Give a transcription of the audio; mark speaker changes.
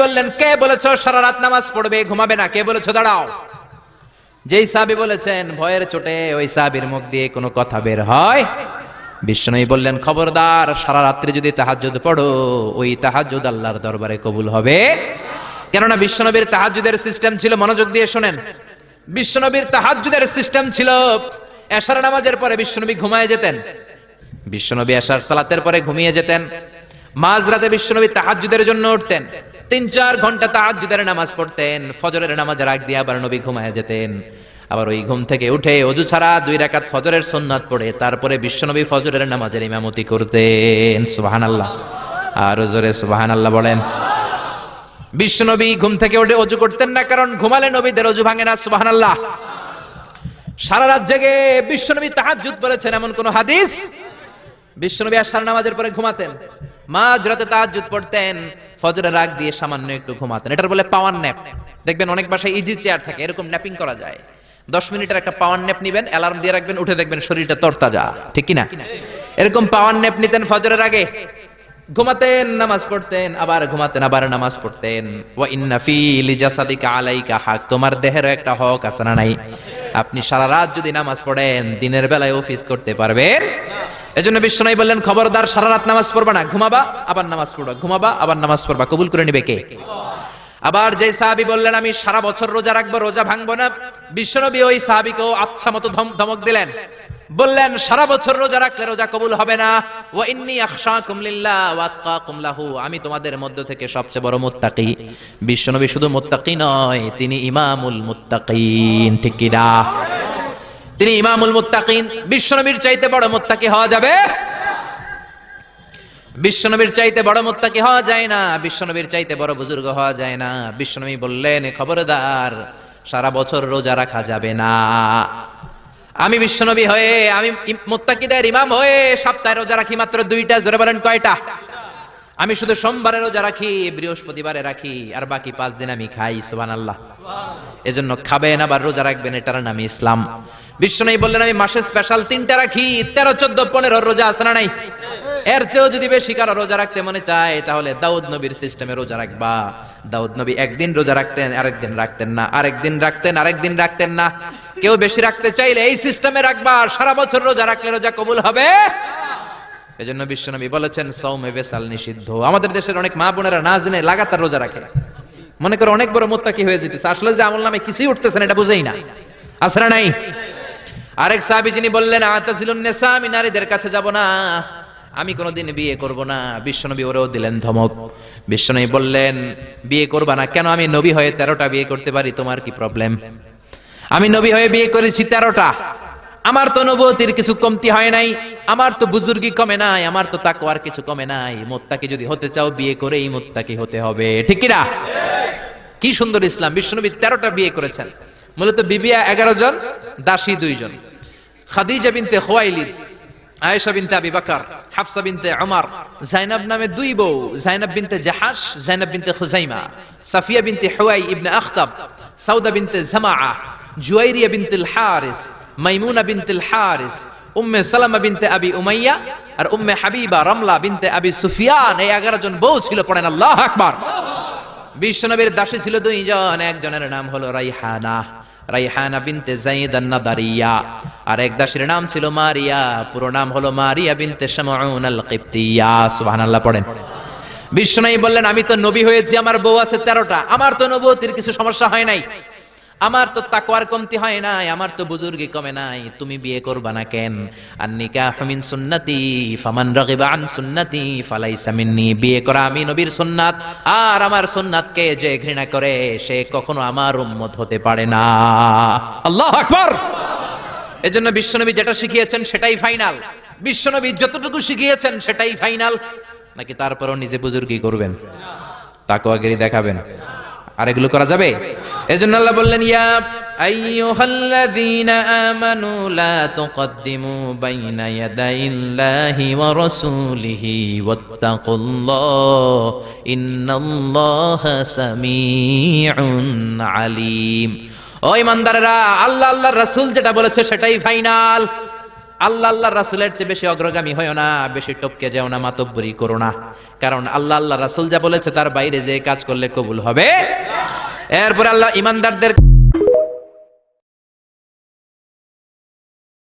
Speaker 1: বললেন, কে বলেছ সারা রাত নামাজ পড়বে? ঘুমাবে না। কে বলেছ? দাঁড়াও। যেই সাবি বলেছেন, ভয়ের চোটে ওই সাহাবির মুখ দিয়ে কোনো কথা বের হয়? বিষ্ণুই বললেন, খবরদার, সারা রাত্রি যদি তাহাজ্জুদ পড়ো, ওই তাহাজ্জুদ আল্লাহর দরবারে কবুল হবে। কেননা বিশ্বনবীর তাহাজ্জুদের সিস্টেম ছিল, মনোযোগ দিয়ে শোনেন। বিশ্বনবীর তাহাজ্জুদের সিস্টেম ছিল, এশার নামাজের পরে বিশ্বনবী ঘুমায় যেতেন। বিশ্বনবী এশার সালাতের পরে ঘুমিয়ে যেতেন। মাঝরাতে বিশ্বনবী তাহাজ্জুদের জন্য উঠতেন। তিন চার ঘণ্টা তাহাজ্জুদের নামাজ পড়তেন, ফজরের নামাজের আগ দিয়ে আবার নবী ঘুমায় যেতেন। আবার ওই ঘুম থেকে উঠে অজু ছাড়া দুই রাকাত ফজরের সুন্নাত পড়ে, তারপরে বিশ্বনবী ফজরের নামাজের ইমামতি করতেন। সুবাহান আল্লাহ আর জোরে সুবহানাল্লাহ বলেন। বিশ্বনবী ঘুম থেকে উঠে অজু করতেন না, কারণ ঘুমালে নবীদের অজু ভাঙে না, সুবহানাল্লাহ। সারা রাত জেগে বিশ্বনবী তাহাজ্জুদ পড়েছেন, এমন কোন হাদিস? বিশ্বনবী আসার নামাজের পরে ঘুমাতেন। মাঝ রাতে তাহাজ্জুদ পড়তেন, ফজরের রাগ দিয়ে সামান্য একটু ঘুমাতেন। এটার বলে পাওয়ার ন্যাপ দেখবেন অনেক বাসায় ইজি চেয়ার থাকে, এরকম ন্যাপিং করা যায়। দশ মিনিটের একটা পাওয়ার ন্যাপ নিবেন অ্যালার্ম দিয়ে রাখবেন, উঠে দেখবেন শরীরটা তরতাজা, ঠিক কি না এরকম পাওয়ার ন্যাপ নিতেন ফজরের আগে। ঘুমাতেন, নামাজ পড়তেন, আবার ঘুমাতেন, আবার নামাজ পড়তেন। ওয়া ইন্না ফি লিজাসাদিকা আলাইকা হক, তোমার দেহেরও একটা হক আছে না নাই? আপনি সারা রাত যদি নামাজ পড়েন, দিনের বেলায় অফিস করতে পারবেন। এজন্য বিশ্বনাই বললেন, খবরদার, সারা রাত নামাজ পড়বা না। ঘুমাবা, আবার নামাজ পড়বা। ঘুমাবা, আবার নামাজ পড়বা। কবুল করে নিবে কে? আবার যে সাহাবি বললেন, আমি সারা বছর রোজা রাখব, রোজা ভাঙবো না। বিশ্বনবী ওই সাহাবিকেও আচ্ছা মতো ধমক দিলেন। বললেন, সারা বছর রোজা রাখলে রোজা কবুল হবে না। ওয়া ইন্নী আখশাকুম লিল্লাহ ওয়া আতকাকুম লাহু। আমি তোমাদের মধ্য থেকে সবচেয়ে বড় মুত্তাকি। বিশ্বনবী শুধু মুত্তাকি নয়, তিনি ইমামুল মুত্তাকিন। ঠিক কি না? তিনি ইমামুল মুত্তাকিন। বিশ্বনবীর চাইতে বড় মুত্তাকি হওয়া যাবে? বিশ্বনবীর চাইতে বড় মুত্তাকি হওয়া যায় না, বিশ্বনবীর চাইতে বড় বুজুর্গ হওয়া যায় না। বিশ্বনবী বললেন খবরদার, সারা বছর রোজা রাখা যাবে না। আমি বিশ্বনবী হয়ে, আমি মুত্তাকিদের ইমাম হয়ে সপ্তাহে রোজা রাখি মাত্র দুইটা, জোরে বলেন কয়টা? আমি শুধু সোমবারে রোজা রাখি, বৃহস্পতিবারে রাখি, আর বাকি পাঁচ দিন আমি খাই সুবান আল্লাহ এজন্য খাবেন, আবার রোজা রাখবেন, এটার নাম ইসলাম। বিশ্বনবী বললেন, আমি মাসে স্পেশাল তিনটা রাখি, তেরো, চোদ্দ, পনেরো, রোজা আছে না নাই? এর চেয়েও যদি বেশি কারও রোজা রাখতে মনে চায়, তাহলে দাউদ নবীর সিস্টেমে রোজা রাখবা। দাউদ নবী একদিন রোজা রাখতেন, আরেকদিন রাখতেন না, আরেকদিন রাখতেন আরেকদিন রাখতেন না। কেউ বেশি রাখতে চাইলে এই সিস্টেমে রাখবা, সারা বছর রোজা রাখলে রোজা কবুল হবে। এই এজন্য বিশ্বনবী বলেছেন সৌমে বেসাল নিষিদ্ধ। আমাদের দেশের অনেক মা বোনেরা না জেনে লাগাতার রোজা রাখে। মনে করে অনেক বড় মোত্তাকি হয়ে যেতেছে। আসলে যে আমল নামে কিছুই উঠতেছে না, এটা বুঝেই না। আসরা নাই? আরেক সাহাবী যিনি বললেন আতাজিলুন নেসা, আমি নারীদের কাছে যাব না। আমি কোনোদিন বিয়ে করব না। বিশ্বনবী ওরেও দিলেন ধমক। বিশ্বনবী বললেন, বিয়ে করবা না। কেন? আমি নবী হয়ে তেরোটা বিয়ে করতে পারি, তোমার কি প্রবলেম আমি নবী হয়ে বিয়ে করেছি তেরোটা। আমার তো নবতির কিছু কমতি হয় নাই। আমার তো বুজুর্গি কমে নাই। আমার তো তাকওয়ার কিছু কমে নাই। মোত্তাকি যদি হতে চাও, বিয়ে করে এই মোত্তাকি হতে হবে। ঠিক কি না কি সুন্দর ইসলাম। বিশ্বনবী তেরোটা বিয়ে করেছেন। মূলত বিবিয়া এগারো জন, দাসী দুইজন। খাদিজা বিনতে খোয়াইলিদ, আয়েশা বিনতে আবি বাকার, হাফসা বিনতে ওমর জাইনাব নামে দুই বউ, জাইনাব বিনতে জাহাস জাইনাব বিনতে খুজাইমা, সাফিয়া বিনতে হুয়াই ইবনে আখতাব, সাউদা বিনতে জামাআ, জুয়াইরিয়া বিনতুল হারিস মাইমুনা বিনতুল হারিস উম্মে সালামা বিনতে আবি উমাইয়া আর উম্মে হাবিবা রমলা বিনতে আবি সুফিয়ান। এই এগারো জন বউ ছিল, পড়েন আল্লাহ আকবার। বিশ্বনবীর দাসী ছিল দুইজন, একজনের নাম হলো রাইহানা। রাইহানা বিনতে জাইদ আন-নাদারিয়া। আর এক দাসীর নাম ছিল মারিয়া, পুরো নাম হলো মারিয়া বিনতে শামউন আল-কিবতিয়া। সুবহানাল্লাহ পড়েন। বিশ্বনবী বললেন, আমি তো নবী হয়েছি, আমার বউ আছে তেরোটা। আমার তো নবুয়তির কিছু সমস্যা হয় নাই। আমার তো তাকওয়ার কমতি হয় নাই, আমার তো বুজুর্গি কমে নাই, তুমি বিয়ে করবা না কেন? আর নিকাহ মিন সুন্নতি, ফামান রাগিবা আন সুন্নতি, ফালাইসা মিন্নি, বিয়ে করা আমি নবীর সুন্নাত, আর আমার সুন্নাতকে যে ঘৃণা করে, সে কখনো আমার উম্মত হতে পারে না। আল্লাহ আকবার! এজন্য বিশ্বনবী যেটা শিখিয়েছেন সেটাই ফাইনাল। বিশ্বনবী যতটুকু শিখিয়েছেন সেটাই ফাইনাল। নাকি তারপরও নিজে বুজুর্গি করবেন? তাকওয়াগিরি দেখাবেন? আর এগুলো করা যাবে? এজন্য আল্লাহ বললেন, ইয়া আইয়ুহাল্লাযীনা আমানু লা তুকদ্দিমু বাইনা ইয়াদাইল্লাহি ওয়া রাসূলিহি ওয়াত্তাকুল্লাহ, ইন্নাল্লাহা সামিউন আলীম। ও ইমানদারেরা, আল্লাহ আল্লাহর রাসূল যেটা বলেছে সেটাই ফাইনাল। আল্লাহ আল্লাহ রাসুলের চেয়ে বেশি অগ্রগামী হয় না, বেশি টপকে যাও না, মাতব্বরি করো না। কারণ আল্লাহ আল্লাহ রাসুল যা বলেছে তার বাইরে যে কাজ করলে কবুল হবে এরপরে আল্লাহ ইমানদারদের